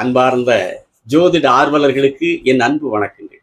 அன்பார்ந்த ஜோதிட ஆர்வலர்களுக்கு என் அன்பு வணக்கங்கள்.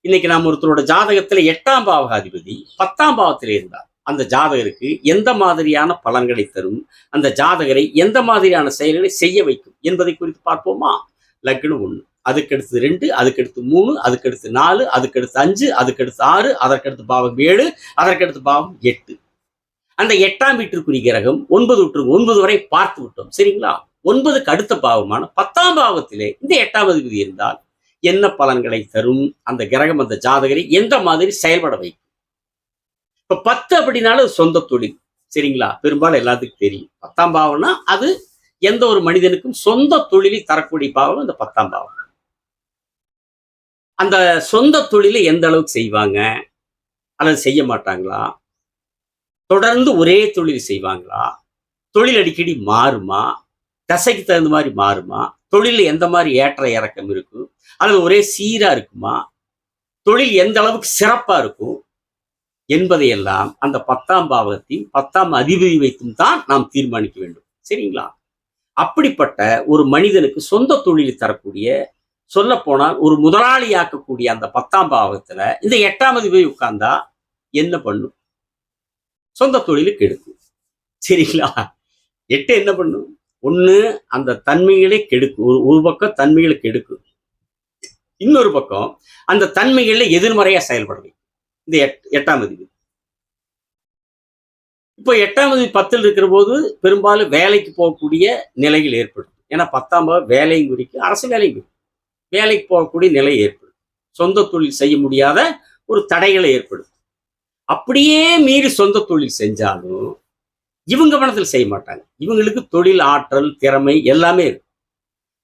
இன்னைக்கு நாம் ஒருத்தரோட ஜாதகத்துல எட்டாம் பாவகாதிபதி பத்தாம் பாவத்தில் இருந்தார். அந்த ஜாதகருக்கு எந்த மாதிரியான பலன்களை தரும்? அந்த ஜாதகரை எந்த மாதிரியான செயல்களை செய்ய வைக்கும்? என்பதை குறித்து பார்ப்போமா? லக்னம் ஒண்ணு அதுக்கடுத்து ரெண்டு அதுக்கடுத்து மூணு அதுக்கடுத்து நாலு அதுக்கடுத்து அஞ்சு அதுக்கடுத்து ஆறு அதற்கடுத்து பாவம் ஏழு அதற்கடுத்து பாவம் எட்டு. அந்த எட்டாம் வீட்டிற்குரிய கிரகம் ஒன்பது விட்டு ஒன்பது வரை பார்த்து விட்டோம். சரிங்களா? ஒன்பதுக்கு அடுத்த பாவமான பத்தாம் பாவத்திலே இந்த எட்டாம் அதிபதி இருந்தால் என்ன பலன்களை தரும்? அந்த கிரகம் அந்த ஜாதகரை எந்த மாதிரி செயல்பட வைக்கும்? இப்ப பத்து அப்படின்னாலும் சொந்த தொழில். சரிங்களா? பெரும்பாலும் எல்லாத்துக்கும் தெரியும். பத்தாம் பாவம்னா அது எந்த ஒரு மனிதனுக்கும் சொந்த தொழிலை தரக்கூடிய பாவம் அந்த பத்தாம் பாவம். அந்த சொந்த தொழிலை எந்த அளவுக்கு செய்வாங்க? அல்லது செய்ய மாட்டாங்களா? தொடர்ந்து ஒரே தொழில் செய்வாங்களா? தொழில் அடிக்கடி மாறுமா? தசைக்கு தகுந்த மாதிரி மாறுமா? தொழிலில் எந்த மாதிரி ஏற்ற இறக்கம் இருக்கும் அல்லது ஒரே சீரா இருக்குமா? தொழில் எந்த அளவுக்கு சிறப்பா இருக்கும்? என்பதையெல்லாம் அந்த பத்தாம் பாவத்தின் பத்தாம் அதிபதி வைத்தும் தான் நாம் தீர்மானிக்க வேண்டும். சரிங்களா? அப்படிப்பட்ட ஒரு மனிதனுக்கு சொந்த தொழில் தரக்கூடிய சொல்ல போனால் ஒரு முதலாளியாக்கக்கூடிய அந்த பத்தாம் பாவத்துல இந்த எட்டாம் அதிபதி உட்கார்ந்தா என்ன பண்ணும்? சொந்த தொழிலுக்கு எடுக்கும். சரிங்களா? எட்டு என்ன பண்ணும்? ஒன்று அந்த தன்மைகளே கெடுக்கும் ஒரு ஒரு பக்கம் தன்மைகளை கெடுக்கும் இன்னொரு பக்கம் அந்த தன்மைகளில் எதிர்மறையாக செயல்படுது. இந்த எட் எட்டாம் அதிபதி. இப்போ எட்டாம் அதிபதி பத்தில் இருக்கிற போது பெரும்பாலும் வேலைக்கு போகக்கூடிய நிலைகள் ஏற்படும் ஏன்னா பத்தாம் பாவம் வேலையும் குறிக்கும் அரசு வேலையும் குறிக்கும் வேலைக்கு போகக்கூடிய நிலை ஏற்படும் சொந்த தொழில் செய்ய முடியாத ஒரு தடைகளை ஏற்படும் அப்படியே மீறி சொந்த தொழில் செஞ்சாலும் இவங்க பணத்தில் செய்ய மாட்டாங்க. இவங்களுக்கு தொழில் ஆற்றல் திறமை எல்லாமே இருக்கு.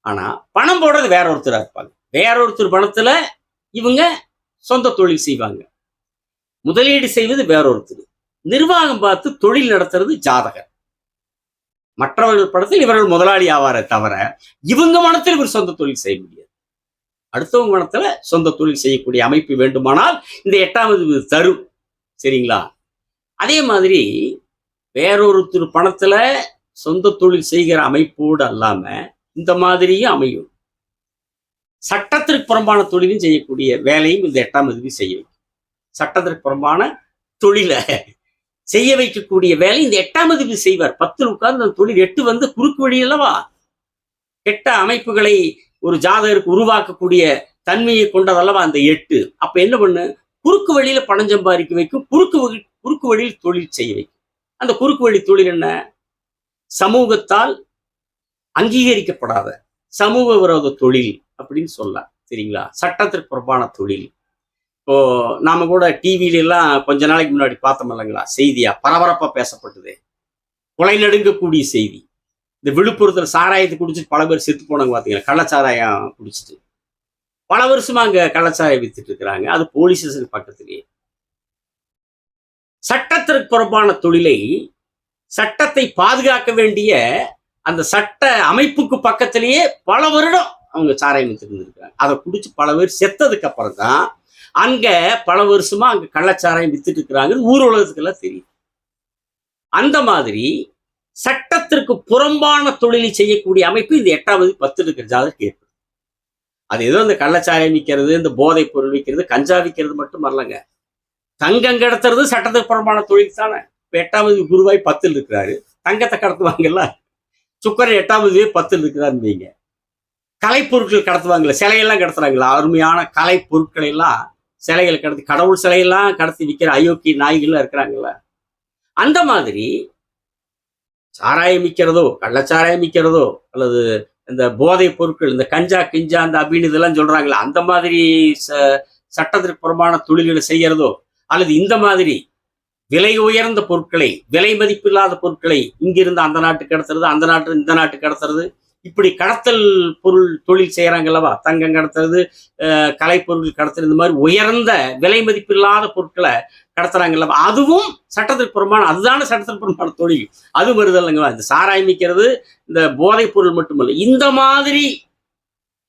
ஆனா பணம் போடுறது வேற ஒருத்தரா இருப்பாங்க. வேற ஒருத்தர் பணத்துல இவங்க சொந்த தொழில் செய்வாங்க. முதலீடு செய்வது வேற ஒருத்தர். நிர்வாகம் பார்த்து தொழில் நடத்துறது ஜாதகர். மற்றவர்கள் படத்தில் இவர்கள் முதலாளி ஆவாரே தவிர இவங்க மனத்தில் இவர் சொந்த தொழில் செய்ய முடியாது. அடுத்தவங்க மனத்துல சொந்த தொழில் செய்யக்கூடிய அமைப்பு வேண்டுமானால் இந்த எட்டாவது தரும். சரிங்களா? அதே மாதிரி வேறொருத்தர் பணத்துல சொந்த தொழில் செய்கிற அமைப்போடு அல்லாம இந்த மாதிரியும் அமையும். சட்டத்திற்கு புறம்பான தொழிலும் செய்யக்கூடிய வேலையும் இந்த எட்டாம் அதிபதி செய்ய வைக்கும். சட்டத்திற்கு புறம்பான தொழிலை செய்ய வைக்கக்கூடிய வேலை இந்த எட்டாம் அதிபதி செய்வார். பத்தில் உட்கார்ந்து அந்த தொழில் எட்டு வந்து குறுக்கு வழி அல்லவா? கெட்ட அமைப்புகளை ஒரு ஜாதகருக்கு உருவாக்கக்கூடிய தன்மையை கொண்டதல்லவா அந்த எட்டு? அப்ப என்ன பண்ணு? குறுக்கு வழியில பணம் சம்பாதிக்க வைக்கும் குறுக்கு வழி குறுக்கு வழியில் தொழில் செய்ய வைக்கும். அந்த குறுக்கு வழி தொழில் என்ன? சமூகத்தால் அங்கீகரிக்கப்படாத சமூக விரோத தொழில் அப்படின்னு சொல்லலாம் சரிங்களா? சட்டத்திற்கு புறம்பான தொழில். இப்போ நாம கூட டிவியில எல்லாம் கொஞ்ச நாளைக்கு முன்னாடி பார்த்தோம் இல்லைங்களா? செய்தியா? பரபரப்பா பேசப்பட்டது. கொலை நடுங்கக்கூடிய செய்தி. இந்த விழுப்புரத்தில் சாராயத்தை குடிச்சிட்டு பல பேர் செத்து போனாங்க பார்த்தீங்கன்னா கள்ளச்சாராயம் குடிச்சிட்டு. பல வருஷமா அங்கே கள்ளச்சாராயம் வித்துட்டு இருக்கிறாங்க. அது போலீஸ் ஸ்டேஷன் பக்கத்துலேயே. சட்டத்திற்கு புறம்பான தொழிலை சட்டத்தை பாதுகாக்க வேண்டிய அந்த சட்ட அமைப்புக்கு பக்கத்திலேயே பல வருடம் அவங்க சாராயம் வித்துருந்துருக்காங்க அதை குடிச்சு பல பேர் செத்ததுக்கு அப்புறம் தான் அங்க பல வருஷமா அங்க கள்ளச்சாராயம் வித்துட்டு இருக்கிறாங்க ஊர் உலகத்துக்கெல்லாம் தெரியும். அந்த மாதிரி சட்டத்திற்கு புறம்பான தொழிலை செய்யக்கூடிய அமைப்பு இந்த எட்டாவது பத்து இருக்கிற ஜாதகம் ஏற்படும் அது ஏதோ இந்த கள்ளச்சாராயம் விற்கிறது இந்த போதைப் பொருள் விற்கிறது கஞ்சா விற்கிறது மட்டும் வரலங்க. தங்கம் கடத்துறது சட்டத்துக்கு புறம்பான தொழில் தானே? இப்போ எட்டாவது குருவாய் பத்தில் இருக்கிறாரு. தங்கத்தை கடத்துவாங்கல்ல? சுக்கரன் எட்டாவது பத்தில் இருக்கிறாருன்னு வைங்க. கலைப்பொருட்கள் கடத்துவாங்கல்ல? சிலையெல்லாம் கடத்துறாங்களா அருமையான கலை பொருட்களை எல்லாம் சிலைகளை கடத்தி கடவுள் சிலையெல்லாம் கடத்தி விற்கிற அயோக்கிய நாய்கள்லாம் இருக்கிறாங்கல்ல? அந்த மாதிரி சாராயம் விற்கிறதோ கள்ளச்சாராயம் விற்கிறதோ அல்லது இந்த போதைப் பொருட்கள் இந்த கஞ்சா கிஞ்சா அந்த அப்படின்னு இதெல்லாம் சொல்றாங்களே அந்த மாதிரி ச- சட்டத்திற்கு புறமான தொழில்களை செய்யறதோ அல்லது இந்த மாதிரி விலை உயர்ந்த பொருட்களை விலை மதிப்பில்லாத பொருட்களை இங்கிருந்து அந்த நாட்டுக்கு கடத்துறது அந்த நாட்டு இந்த நாட்டுக்கு கடத்துறது. இப்படி கடத்தல் பொருள் தொழில் செய்கிறாங்கல்லவா தங்கம் கடத்துறது கலைப்பொருள் கடத்துறது இந்த மாதிரி உயர்ந்த விலை மதிப்பில்லாத பொருட்களை கடத்துறாங்கல்லவா அதுவும் சட்டத்திற்கு புறமான அதுதான சட்டத்திற்கு புறமான தொழில். அது வருதல்லைங்களா இந்த சாராயம் விற்கிறது இந்த போதைப் பொருள் மட்டுமல்ல. இந்த மாதிரி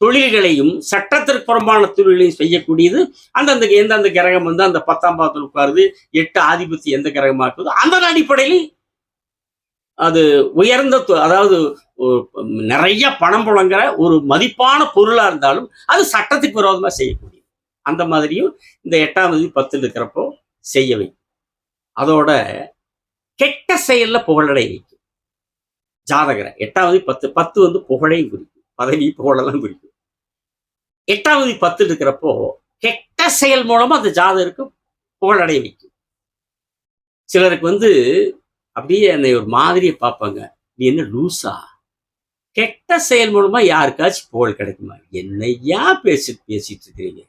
தொழில்களையும் சட்டத்திற்கு புறம்பான தொழிலையும் செய்யக்கூடியது. அந்தந்த எந்தெந்த கிரகம் வந்து அந்த பத்தாம் பாதத்தில் உட்காருது எட்டு ஆதிபத்தி எந்த கிரகமாக இருக்குதோ அந்த அடிப்படையில் அது உயர்ந்த தொ- அதாவது நிறைய பணம் புழங்குற ஒரு மதிப்பான பொருளாக இருந்தாலும் அது சட்டத்துக்கு விரோதமாக செய்யக்கூடியது. அந்த மாதிரியும் இந்த எட்டாம் தேதி பத்தில் இருக்கிறப்போ செய்ய வைக்கும் அதோட கெட்ட செயல்ல புகழடை வைக்கும். ஜாதகரை எட்டாவது பத்து பத்து வந்து புகழையும் குறிக்கும். பதவி புகழெல்லாம் குறிக்கும் எட்டாவது பத்து இருக்கிறப்போ கெட்ட செயல் மூலமா அந்த ஜாதகருக்கு புகழடைய வைக்கும். சிலருக்கு வந்து அப்படியே என்னை ஒரு மாதிரியை பார்ப்பாங்க. நீ என்ன லூசா? கெட்ட செயல் மூலமா யாருக்காச்சும் புகழ் கிடைக்குமா? என்னையா பேசி பேசிட்டு இருக்கிறீங்க?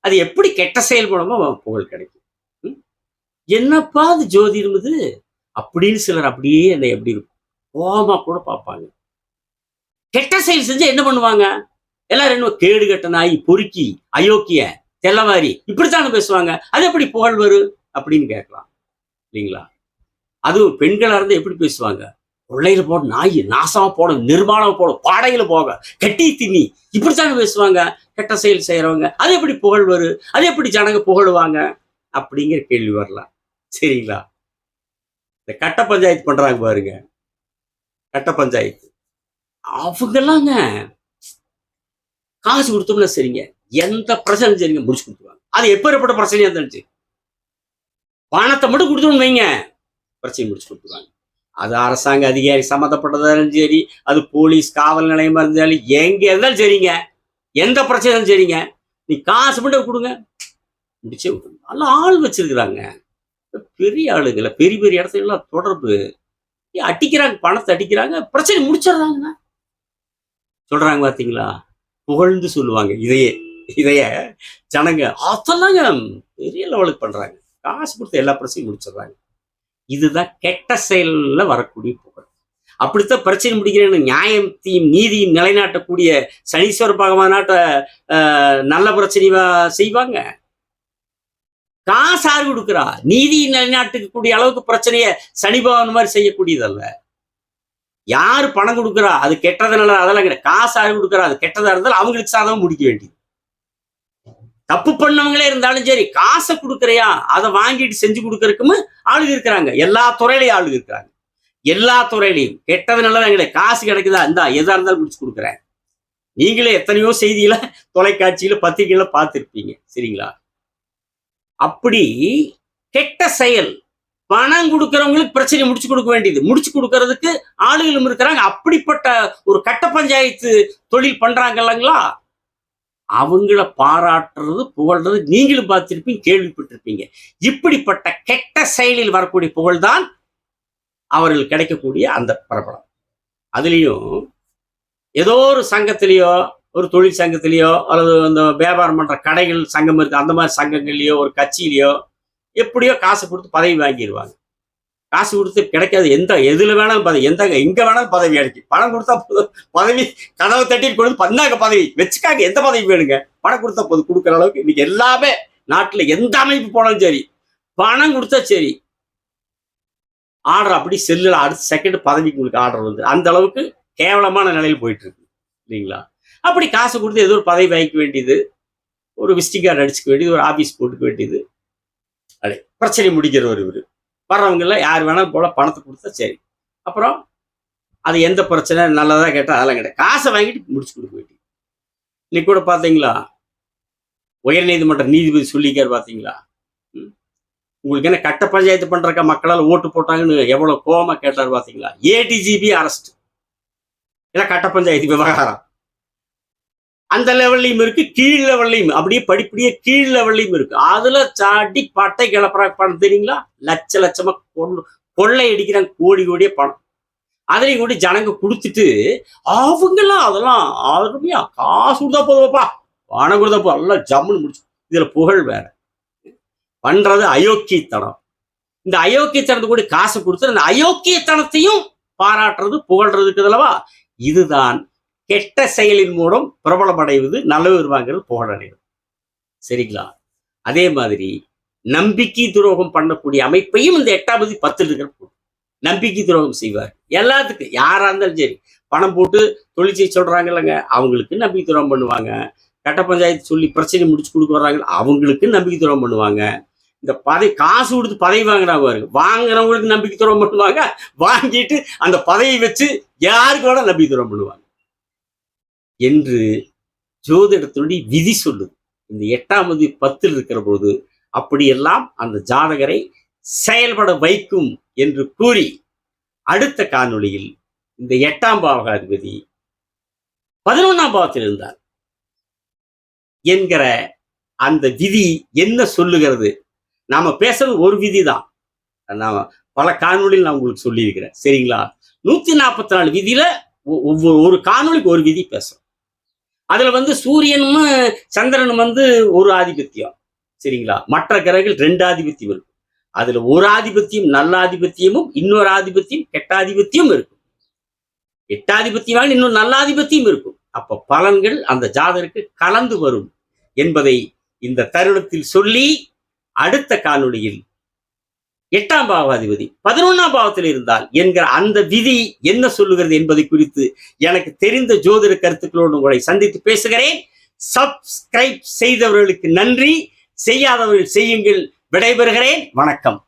அது எப்படி கெட்ட செயல் மூலமா புகழ் கிடைக்கும்? என்னப்பா அது ஜோதிடம் இது? அப்படின்னு சிலர் அப்படியே என்னை எப்படி இருக்கும். கோபமா கூட பார்ப்பாங்க. கெட்ட செயல் செஞ்சு என்ன பண்ணுவாங்க? எல்லாரும் என்ன கேடு கெட்ட நாய் பொறுக்கி அயோக்கிய தெல்லவாரி இப்படித்தானே பேசுவாங்க. அது எப்படி புகழ் வரும்? அப்படின்னு கேட்கலாம். இல்லைங்களா? அதுவும் பெண்களா இருந்தால் எப்படி பேசுவாங்க? கொள்ளையில போட நாய் நாசமா போட நிர்மாணம் போட பாடையில போக கட்டி தின்னி இப்படித்தானே பேசுவாங்க. கெட்ட செயல் செய்யறவங்க. அது எப்படி புகழ் வரும்? அது எப்படி ஜனங்க புகழுவாங்க? அப்படிங்கிற கேள்வி வரலாம். சரிங்களா? இந்த கட்ட பஞ்சாயத்து பண்றாங்க பாருங்க. கட்ட பஞ்சாயத்து. அவங்கெல்லாங்க காசு கொடுத்தோம்னா சரிங்க. எந்த பிரச்சனை சரிங்க முடிச்சு கொடுத்துருவாங்க. அது எப்பேற்பட்ட பிரச்சனையா இருந்தாலும் சரி பணத்தை மட்டும் கொடுத்தோம்னு வைங்க. பிரச்சனை முடிச்சு கொடுத்துருவாங்க. அது அரசாங்க அதிகாரி சம்மந்தப்பட்டதாக இருந்தாலும் சரி அது போலீஸ் காவல் நிலையமா இருந்தாலும் எங்கே இருந்தாலும் சரிங்க. எந்த பிரச்சனை இருந்தாலும் சரிங்க. நீ காசு மட்டும் கொடுங்க. முடிச்சே விட்டுருங்க நல்லா ஆள் வச்சிருக்கிறாங்க. பெரிய ஆளுங்களை பெரிய பெரிய இடத்துல எல்லாம் தொடர்பு. அடிக்கிறாங்க பணத்தை அடிக்கிறாங்க பிரச்சனை முடிச்சிடுறாங்க. சொல்றாங்க பாத்தீங்களா? புகழ்ந்து சொல்லுவாங்க. இதையே இதைய ஜனங்க அதெல்லாங்க பெரிய லெவலுக்கு பண்றாங்க. காசு கொடுத்து எல்லா பிரச்சனையும் முடிச்சிடுறாங்க. இதுதான் கெட்ட செயல்ல வரக்கூடிய புகழ். அப்படித்தான் பிரச்சனை முடிக்கிறேன்னு நியாயத்தையும் நீதியும் நிலைநாட்டக்கூடிய சனீஸ்வர பகவானாட்ட ஆஹ், நல்ல பிரச்சனையா செய்வாங்க. காசு ஆறு கொடுக்குறா நீதி நிலைநாட்டுக்கூடிய அளவுக்கு பிரச்சனையை சனி பகவான் மாதிரி செய்யக்கூடியதல்ல. யாரு பணம் கொடுக்குறா? அது கெட்டதுனால அதெல்லாம் கிடையாது. காசு யாரு கொடுக்குறா? அது கெட்டதா இருந்தாலும் அவங்களுக்கு சாதகம் முடிக்க வேண்டியது. தப்பு பண்ணவங்களே இருந்தாலும் சரி காசை கொடுக்குறியா? அதை வாங்கிட்டு செஞ்சு கொடுக்கறதுக்கும் ஆளுங்க இருக்கிறாங்க. எல்லா துறையிலையும் ஆளுங்க இருக்கிறாங்க. எல்லா துறையிலையும். கெட்டது நல்லதா கிடையாது. காசு கிடைக்குதா? இந்தா எதா இருந்தாலும் முடிச்சு கொடுக்குறேன். நீங்களே எத்தனையோ செய்திகளை தொலைக்காட்சியில பத்திரிகையில பார்த்துருப்பீங்க. சரிங்களா? அப்படி கெட்ட செயல் பணம் கொடுக்கறவங்களுக்கு பிரச்சனை முடிச்சு கொடுக்க வேண்டியது. முடிச்சு கொடுக்கறதுக்கு ஆளுகளும் இருக்கிறாங்க. அப்படிப்பட்ட ஒரு கட்ட பஞ்சாயத்து தொழில் பண்றாங்க இல்லைங்களா அவங்கள பாராட்டுறது புகழ்றது நீங்களும் பார்த்திருப்பீங்க கேள்விப்பட்டிருப்பீங்க. இப்படிப்பட்ட கெட்ட செயலில் வரக்கூடிய புகழ்தான் அவர்கள் கிடைக்கக்கூடிய அந்த பிரபலம். அதுலேயும் ஏதோ ஒரு சங்கத்திலேயோ ஒரு தொழில் சங்கத்திலேயோ அல்லது அந்த வியாபாரம் பண்ற கடைகள் சங்கம் இருக்குது அந்த மாதிரி சங்கங்கள்லேயோ ஒரு கட்சியிலையோ எப்படியோ காசு கொடுத்து பதவி வாங்கிடுவாங்க. காசு கொடுத்து கிடைக்காது எந்த எதுல வேணாலும் பதவி எந்த எங்க வேணாலும் பதவி கிடைக்கும். பணம் கொடுத்தா போதும். பதவி கதவை தட்டிட்டு கொண்டு பண்ணாங்க பதவி. வச்சுக்காங்க எந்த பதவி வேணுங்க? பணம் கொடுத்தா போதும். கொடுக்குற அளவுக்கு இன்னைக்கு எல்லாமே நாட்டுல எந்த அமைப்பு போனாலும் சரி பணம் கொடுத்தா சரி. ஆர்டர் அப்படி செல்லில் அடுத்த செகண்ட் பதவிக்கு உங்களுக்கு ஆர்டர் வந்து அந்த அளவுக்கு கேவலமான நிலையில் போயிட்டு இருக்கு இல்லைங்களா? அப்படி காசு கொடுத்து ஏதோ ஒரு பதவி வாங்கிக்க வேண்டியது ஒரு விசிட்டிங் கார்டு அடிச்சுக்க வேண்டியது ஒரு ஆபீஸ் போட்டுக்க வேண்டியது அப்படி. பிரச்சனை முடிக்கிறவர் இவர். வர்றவங்க எல்லாம் யார் வேணாலும் போல பணத்தை கொடுத்தா சரி. அப்புறம் அது எந்த பிரச்சனை? நல்லதா கேட்டால் அதெல்லாம் கிடையாது. காசை வாங்கிட்டு முடிச்சு கொடுக்க வேண்டியது இன்னைக்கு கூட பார்த்தீங்களா உயர்நீதிமன்ற நீதிபதி சொல்லிக்கார் பார்த்தீங்களா உங்களுக்கு என்ன கட்ட பஞ்சாயத்து பண்ணுறக்க மக்களால் ஓட்டு போட்டாங்கன்னு எவ்வளவு கோபமாக கேட்டார் பார்த்தீங்களா ஏடிஜிபி அரெஸ்ட். இல்லை கட்ட பஞ்சாயத்து விவகாரம். அந்த லெவல்லையும் இருக்கு கீழ் லெவல்லையும் அப்படியே படிப்படியே கீழ் லெவல்லையும் இருக்கு. அதுல சாட்டி பட்டை கிளப்புற பணம் தெரியுங்களா? லட்ச லட்சமா கொள் கொள்ளை அடிக்கிறாங்க கோடி கோடியே பணம். அதிலையும் கூட ஜனங்க கொடுத்துட்டு அவங்கெல்லாம் அதெல்லாம் அருமையா காசு கொடுத்தா போதும்ப்பா பணம் கொடுத்தா போதும் எல்லாம் ஜம்முன்னு முடிச்சு. இதுல புகழ் வேற. பண்றது அயோக்கியத்தனம். இந்த அயோக்கியத்தனத்தை கூட காசு கொடுத்து அந்த அயோக்கியத்தனத்தையும் பாராட்டுறது புகழ்றதுக்கு அல்லவா இதுதான் கெட்ட செயலின் மூலம் பிரபலம் அடைவது நல்லவர் வாங்குறது புகழடைவது சரிங்களா? அதே மாதிரி நம்பிக்கை துரோகம் பண்ணக்கூடிய அமைப்பையும் இந்த எட்டாவது பத்தில் இருக்கிற போட்டு நம்பிக்கை துரோகம் செய்வார். எல்லாத்துக்கும் யாரா இருந்தாலும் சரி பணம் போட்டு தொழில் செய்ய சொல்றாங்க இல்லைங்க அவங்களுக்கு நம்பிக்கை துரோகம் பண்ணுவாங்க. கட்ட பஞ்சாயத்து சொல்லி பிரச்சனை முடிச்சு கொடுக்க வர்றாங்க அவங்களுக்கு நம்பிக்கை துரோகம் பண்ணுவாங்க. இந்த பதவி காசு கொடுத்து பதவி வாங்கினா பாருங்க. வாங்குறவங்களுக்கு நம்பிக்கை துரோகம் பண்ணுவாங்க வாங்கிட்டு அந்த பதவியை வச்சு யாருக்கு வேணா நம்பிக்கை துரோகம் பண்ணுவாங்க. என்று ஜோதிடத்தினுடைய விதி சொல்லுது. இந்த எட்டாம் பத்தில் இருக்கிற போது அப்படியெல்லாம் அந்த ஜாதகரை செயல்பட வைக்கும் என்று கூறி அடுத்த காணொளியில் இந்த எட்டாம் பாவகாதிபதி பதினொன்றாம் பாவத்தில் இருந்தார் என்கிற அந்த விதி என்ன சொல்லுகிறது? நாம பேசுறது ஒரு விதி தான் நாம பல காணொளியில் நான் உங்களுக்கு சொல்லியிருக்கிறேன். சரிங்களா? நூத்தி நாற்பத்தி நாலு விதியில ஒ- ஒவ்வொரு ஒரு காணொளிக்கு ஒரு விதி பேசுறோம். அதுல வந்து சூரியனும் சந்திரனும் வந்து ஒரு ஆதிபத்தியம். சரிங்களா? மற்ற கிரகங்கள் ரெண்டு ஆதிபத்தியம் இருக்கும். அதுல ஒரு ஆதிபத்தியம் நல்ல ஆதிபத்தியமும் இன்னொரு ஆதிபத்தியம் கெட்டாதிபத்தியம் இருக்கும். எட்டாதிபத்தியமாக இன்னொரு நல்ல ஆதிபத்தியம் இருக்கும். அப்ப பலன்கள் அந்த ஜாதகருக்கு கலந்து வரும் என்பதை இந்த தருணத்தில் சொல்லி அடுத்த காணொளியில் எட்டாம் பாவாதிபதி. பதினொன்னாம் பாவத்தில் இருந்தால் என்கிற அந்த விதி என்ன சொல்லுகிறது என்பதை குறித்து எனக்கு தெரிந்த ஜோதிட கருத்துக்களோடு உங்களை சந்தித்து பேசுகிறேன். சப்ஸ்கிரைப் செய்தவர்களுக்கு நன்றி. செய்யாதவர்கள் செய்யுங்கள். விடைபெறுகிறேன். வணக்கம்.